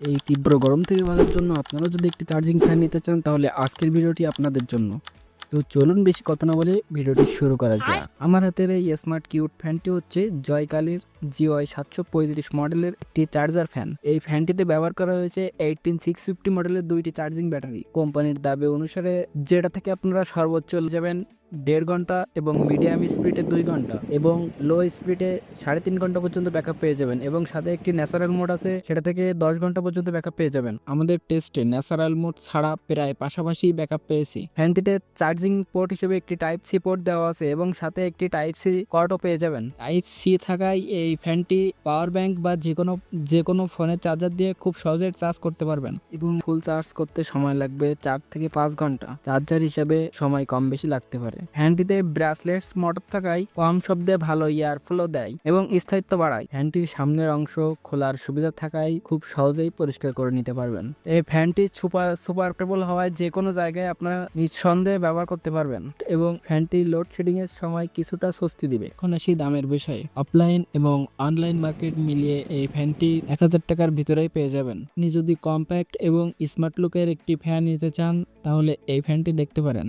এই তীব্র গরম থেকে বাঁচার জন্য আপনারা যদি একটি চার্জিং ফ্যান নিতে চান তাহলে আজকের ভিডিওটি আপনাদের জন্য। তো চলুন বেশি কথা না বলে ভিডিওটি শুরু করা যায় আমার হাতের এই স্মার্ট কিউট ফ্যানটি হচ্ছে জয়কালির জিওয়াই সাতশো পঁয়ত্রিশ মডেলের একটি চার্জার ফ্যান। এই ফ্যানটিতে ব্যবহার করা হয়েছে এইটিন সিক্স ফিফটি মডেলের দুইটি চার্জিং ব্যাটারি। কোম্পানির দাবি অনুসারে যেটা থেকে আপনারা সর্বোচ্চ যাবেন দেড় ঘণ্টা এবং মিডিয়াম স্পিডে দুই ঘণ্টা এবং লো স্পিডে সাড়ে তিন ঘণ্টা পর্যন্ত ব্যাকআপ পেয়ে যাবেন এবং সাথে একটি ন্যাচারাল মোড আছে সেটা থেকে দশ ঘণ্টা পর্যন্ত ব্যাকআপ পেয়ে যাবেন। আমাদের টেস্টে ন্যাচারাল মোড ছাড়া প্রায় পাশাপাশি ব্যাকআপ পেয়েছি। ফ্যানটিতে চার্জিং পোর্ট হিসেবে একটি টাইপ সি পোর্ট দেওয়া আছে এবং সাথে একটি টাইপ সি কর্ডও পেয়ে যাবেন। টাইপ সি থাকায় এই ফ্যানটি পাওয়ার ব্যাংক বা যে কোনো যে কোনো ফোনের চার্জার দিয়ে খুব সহজে চার্জ করতে পারবেন। এবং ফুল চার্জ করতে সময় লাগবে চার থেকে পাঁচ ঘণ্টা। চার্জার হিসাবে সময় কম বেশি লাগতে পারে। ফ্যানটিতে ব্রাসলেটস মোটর থাকায় কম শব্দে ভালো ইয়ার ফ্লো দেয় এবং স্থায়িত্ব বাড়ায়। ফ্যানটির সামনের অংশ খোলার সুবিধা থাকায় খুব সহজেই পরিষ্কার করে নিতে পারবেন। এই ফ্যানটি সুপার সুপার কেবল হওয়ায় যে কোনো জায়গায় আপনারা নিঃসন্দেহে ব্যবহার করতে পারবেন এবং ফ্যানটি লোডশেডিং এর সময় কিছুটা স্বস্তি দিবে। এখন আসি দামের বিষয়ে। অফলাইন এবং অনলাইন মার্কেট মিলিয়ে এই ফ্যানটি এক হাজার টাকার ভিতরেই পেয়ে যাবেন। আপনি যদি কম্প্যাক্ট এবং স্মার্ট লুকের একটি ফ্যান নিতে চান, তাহলে এই ফ্যানটি দেখতে পারেন।